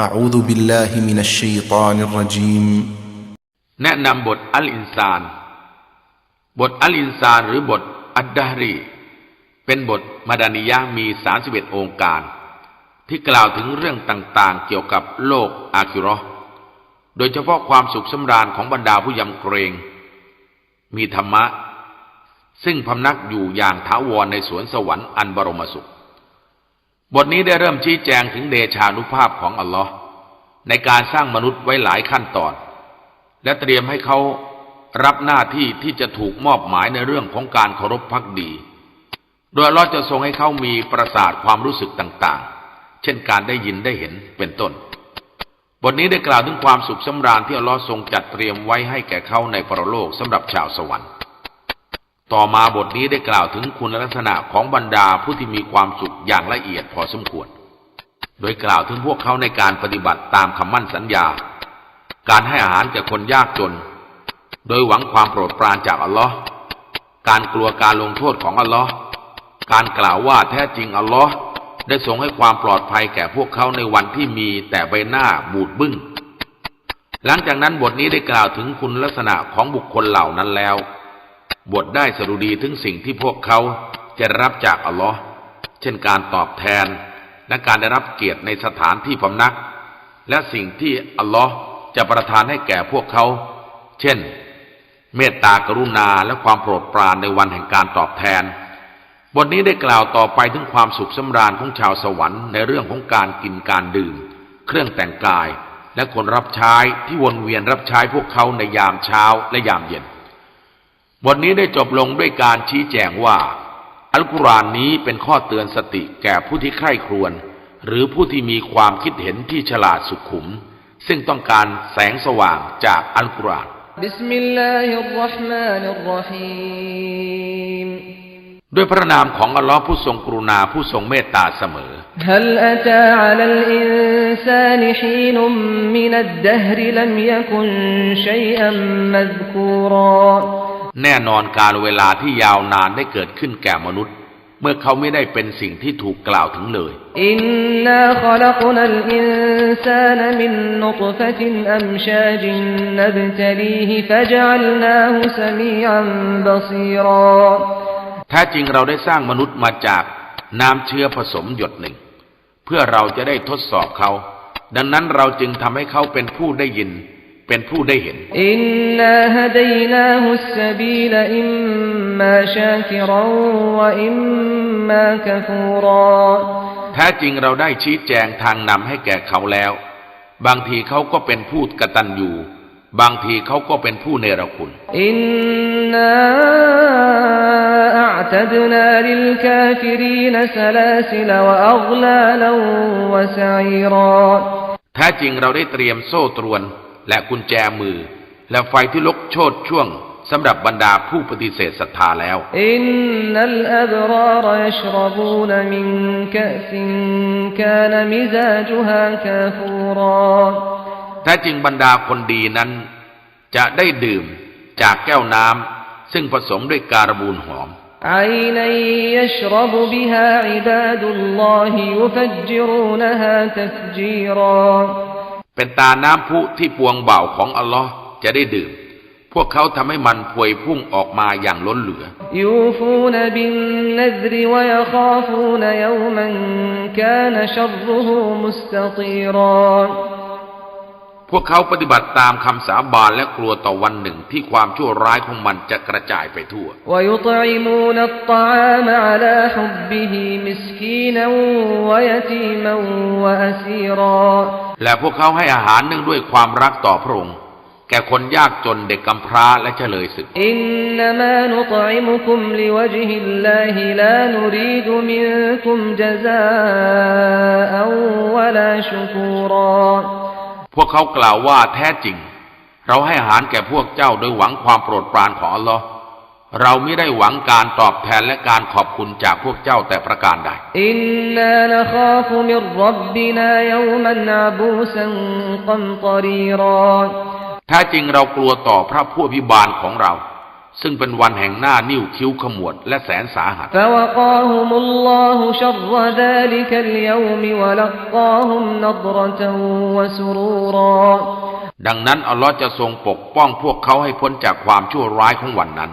أعوذ بالله من الشيطان الرجيم แนะนำบทอัลอินซาน บทอัลอินซานหรือบทอัดดารี เป็นบทมาดานิยะห์มี 31 องค์การ ที่กล่าวถึงเรื่องต่างๆ เกี่ยวกับโลกอาคิเราะห์โดยเฉพาะความสุขสำราญของบรรดาผู้ยำเกรง มีธรรมะ ซึ่งพำนักอยู่อย่างถาวรในสวนสวรรค์อันบรมสุข บทนี้ได้เริ่มชี้แจงถึงเดชานุภาพของอัลลอฮ์ในการสร้างมนุษย์ไว้หลายขั้นตอน และเตรียมให้เขารับหน้าที่ที่จะถูกมอบหมายในเรื่องของการเคารพพักดี โดยอัลลอฮ์จะทรงให้เขามีประสาทความรู้สึกต่างๆ เช่นการได้ยินได้เห็นเป็นต้น บทนี้ได้กล่าวถึงความสุขสำราญที่อัลลอฮ์ทรงจัดเตรียมไว้ให้แก่เขาในปรโลกสำหรับชาวสวรรค์ ต่อมาบทนี้ได้กล่าวถึงคุณลักษณะของบรรดาผู้ที่มีความสุขอย่างละเอียดพอสมควร โดยกล่าวถึงพวกเขาในการปฏิบัติตามคำมั่นสัญญา การให้อาหารแก่คนยากจน โดยหวังความโปรดปรานจากอัลลอฮ์การกลัวการลงโทษของอัลลอฮ์การกล่าวว่าแท้จริงอัลลอฮ์ได้ทรงให้ความปลอดภัยแก่พวกเขาในวันที่มีแต่ใบหน้าบูดบึ้ง หลังจากนั้นบทนี้ได้กล่าวถึงคุณลักษณะของบุคคลเหล่านั้นแล้ว บทได้สรุดีถึงสิ่งที่พวกเขาจะรับจากอัลลอฮ์เช่นการตอบแทน และการได้รับเกียรติในสถานที่พำนัก และสิ่งที่อัลลอฮ์จะประทานให้แก่พวกเขา เช่น เมตตากรุณาและความโปรดปรานในวันแห่งการตอบแทน บทนี้ได้กล่าวต่อไปถึงความสุขสำราญของชาวสวรรค์ในเรื่องของการกินการดื่ม เครื่องแต่งกาย และคนรับใช้ที่วนเวียนรับใช้พวกเขาในยามเช้าและยามเย็น บทนี้ได้จบลงด้วยการชี้แจงว่า อัลกุรอานนี้เป็นข้อเตือนสติแก่ผู้ที่ใคร่ครวญหรือผู้ที่มีความคิดเห็นที่ฉลาดสุขุม ซึ่งต้องการแสงสว่างจากอัลกุรอานด้วยพระนามของอัลลอฮ์ผู้ทรงกรุณาผู้ทรงเมตตาเสมอฮ แน่นอนการเวลาที่ยาวนานได้เกิดขึ้นแก่มนุษย์ เมื่อเขาไม่ได้เป็นสิ่งที่ถูกกล่าวถึงเลย อินนาขลักนัลอินซานมินนุตฟตินอัมชาจินนบตลีฮิฟจัลนาฮุสมีอันบซีรอแท้จริงเราได้สร้างมนุษย์มาจากน้ำเชื้อผสมหยดหนึ่ง เพื่อเราจะได้ทดสอบเขา ดังนั้นเราจึงทำให้เขาเป็นผู้ได้ยิน ป็นผู้ได้เห็น อินนาฮดันาฮุสบีลอิมมาชาคิรวะอิมมากฟูรอแท้จริงเราได้ชี้แจงทางนำให้แก่เขาแล้ว บางทีเขาก็เป็นผู้กตัญญูบางทีเขาก็เป็นผู้เนรคุณอินนาอัตดนาลิลกาฟิรีนสลาซิลวะอัลลาลวะสัยรอแท้จริงเราได้เตรียมโซ่ตรวน และกุญแจมือ และไฟที่ลุกโชดช่วงสำหรับบรรดาผู้ปฏิเสธศรัทธาแล้ว إن الأبرار يشربون من كأس كان مزاجها كافورا แท้จริงบรรดาคนดีนั้น จะได้ดื่มจากแก้วน้ำซึ่งผสมด้วยการบูนหอม عينا يشرب بها عباد الله يفجرونها تفجيرا เป็นตาน้ำพุที่ปวงเบาของอัลลอฮ์จะได้ดื่ม พวกเขาทำให้มันพวยพุ่งออกมาอย่างล้นเหลือ พวกเขาปฏิบัติตามคำสาบานและกลัวต่อวันหนึ่งที่ความชั่วร้ายของมันจะกระจายไปทั่ว และ และพวกเขาให้อาหารเนื่องด้วยความรักต่อพระองค์ แก่คนยากจนเด็กกำพร้าและเฉลยศึกอินนามะนุตอิมุคุมลิวจฮิลลาฮิลานุรีดมินคุมจซาอัวะลาชุกูรอพวกเขากล่าวว่าแท้จริง เราให้อาหารแก่พวกเจ้าโดยหวังความโปรดปรานของอัลลอฮ์ เราไม่ได้หวังการตอบแทนและการขอบคุณจากพวกเจ้าแต่ประการใด อินนานคาฟุมิรับบินายอมันอาบูสันกัมตรีรอนถ้าจริงเรากลัวต่อพระผู้อภิบาลของเรา ซึ่งเป็นวันแห่งหน้านิ้วคิ้วขมวดและแสนสาหัสดังนั้นอัลลอฮ์จะทรงปกป้องพวกเขาให้พ้นจากความชั่วร้ายของวันนั้น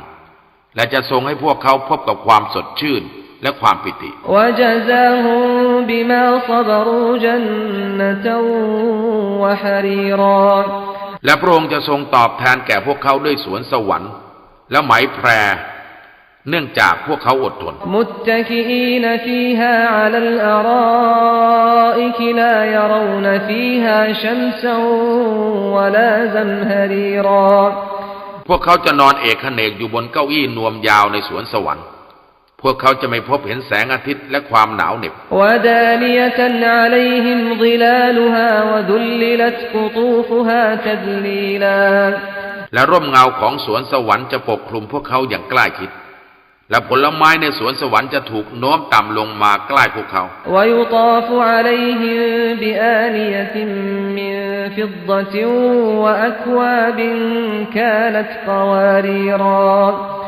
และจะทรงให้พวกเขาพบกับความสดชื่นและความปิติและพระองค์จะทรงตอบแทนแก่พวกเขาด้วยสวนสวรรค์ และไหมแพร เนื่องจากพวกเขาอดทนมุ พวกเขาจะนอนเอกเนกอยู่บนเก้าอี้นวมยาวในสวนสวรรค์ พวกเขาจะไม่พบเห็นแสงอาทิตย์และความหนาวเหน็บและร่มเงาของสวนสวรรค์จะปกคลุมพวกเขาอย่างใกล้ชิดและผลไม้ในสวนสวรรค์จะถูกโน้มต่ำลงมาใกล้พวกเขา ويطاف عليهم بآنية من فضة وأكواب كانت قواريرا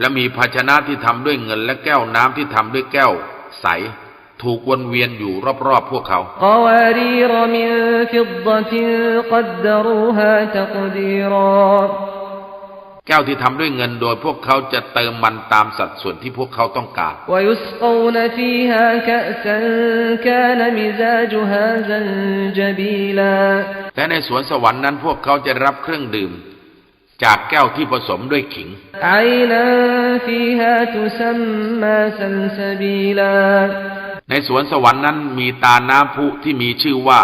และมีภาชนะที่ทำด้วยเงินและแก้วน้ำที่ทำด้วยแก้วใส ถูกวนเวียนอยู่รอบๆพวกเขา قوارير แก้วที่ทำด้วยเงินโดยพวกเขาจะเติมมันตามสัดส่วนที่พวกเขาต้องการ และในสวนสวรรค์นั้นพวกเขาจะรับเครื่องดื่ม จากแก้วที่ผสมด้วยขิง ในสวนสวรรค์นั้นมีตาน้ำพุที่มีชื่อว่า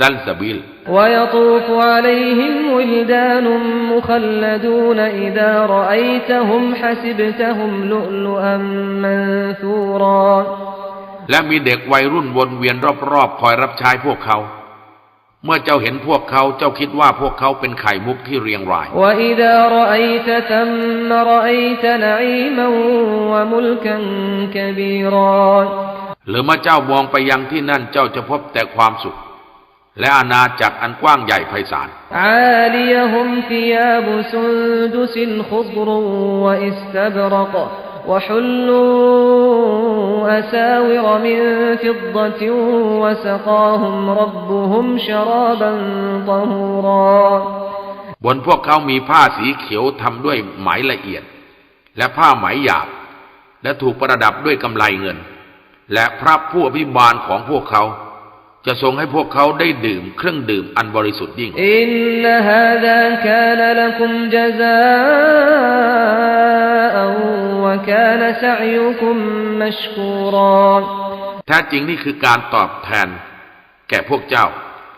ซัลสบิล ويطوف عليهم ولدان مخلدون إذا رأيتهم حسبتهم لؤلؤا منثورا และมีเด็กวัยรุ่นวนเวียนรอบๆ คอยรับใช้พวกเขา เมื่อเจ้าเห็นพวกเขาเจ้าคิดว่าพวกเขาเป็นไข่มุกที่เรียงราย وإذا رأيت ثم رأيت نعيما وملكا كبيرا หรือเมื่อเจ้ามองไปยังที่นั่นเจ้าจะพบแต่ความสุข และอาณาจักรอันกว้างใหญ่ไพศาลบนพวกเขามีผ้าสีเขียวทำด้วยไหมละเอียด และผ้าไหมหยาบ และถูกประดับด้วยกำไลเงิน และพระผู้อภิบาลของพวกเขา จะทรงให้พวกเขาได้ดื่มเครื่องดื่มอันบริสุทธิ์ยิ่งแท้จริงนี่คือการตอบแทน แก่พวกเจ้า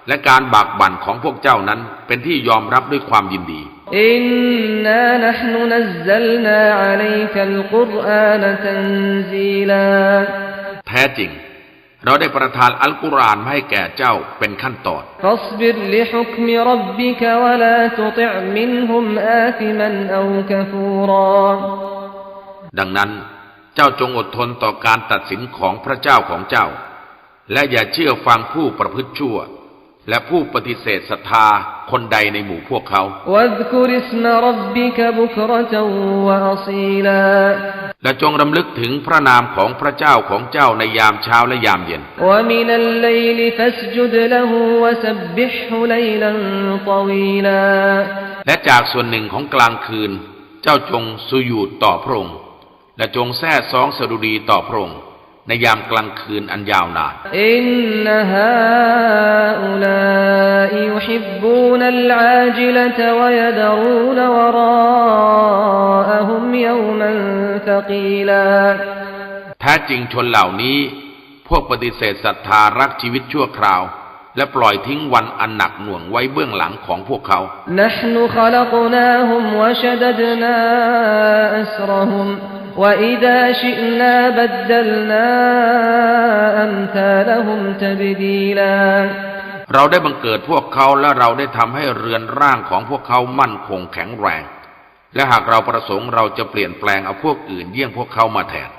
และการบากบั่นของพวกเจ้านั้นเป็นที่ยอมรับด้วยความยินดีแท้จริง เราได้ประทานอัลกุรอานมาให้แก่เจ้าเป็นขั้นตอนดังนั้นเจ้าจงอดทนต่อการตัดสินของพระเจ้าของเจ้า และอย่าเชื่อฟังผู้ประพฤติชั่ว และผู้ปฏิเสธศรัทธาคนใดในหมู่พวกเขา และจงรำลึกถึงพระนามของพระเจ้าของเจ้าในยามเช้าและยามเย็น และจากส่วนหนึ่งของกลางคืน เจ้าจงสุยูดต่อพระองค์ และจงแท้ซองสดุดีต่อพระองค์ ในยามกลางคืนอันยาวนานอินนฮาอุลายุฮิบบูนัลอาจิลตวยดรูนวราอหุมยอมันทกีลาแท้จริงชนเหล่านี้ พวกปฏิเสธศรัทธารักชีวิตชั่วคราว และปล่อยทิ้งวันอันหนักหน่วงไว้เบื้องหลังของพวกเขา وإذا شئنا بدلنا أمثالهم تبديلا เราได้บังเกิดพวกเขาและเราได้ทำให้เรือนร่างของพวกเขามั่นคงแข็งแรง และหากเราประสงค์เราจะเปลี่ยนแปลงเอาพวกอื่นเยี่ยงพวกเขามาแทน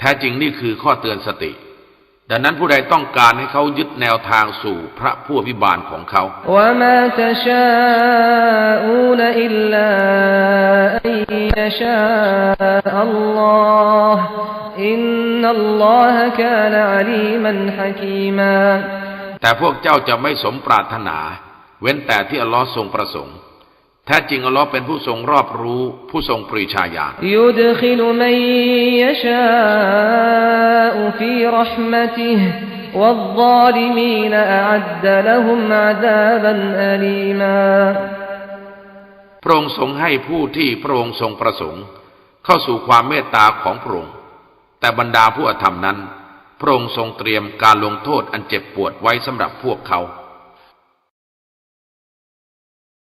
แท้จริงนี่คือข้อเตือนสติ ดังนั้นผู้ใดต้องการให้เขายึดแนวทางสู่พระผู้อภิบาลของเขาแต่พวกเจ้าจะไม่สมปรารถนา เว้นแต่ที่อัลลอฮ์ทรงประสงค์ แท้จริงอัลลอฮ์เป็นผู้ทรงรอบรู้ผู้ทรงปรีชาญาณยุดขิลมันยชาอฟีรหมติห์วัลซาลิมีนอัดดละฮุมอาดาบันอลีมาพระองค์ทรงให้ผู้ที่พระองค์ทรงประสงค์ เข้าสู่ความเมตตาของพระองค์ แต่บรรดาผู้อธรรมนั้น พระองค์ทรงเตรียมการลงโทษอันเจ็บปวดไว้สำหรับพวกเขา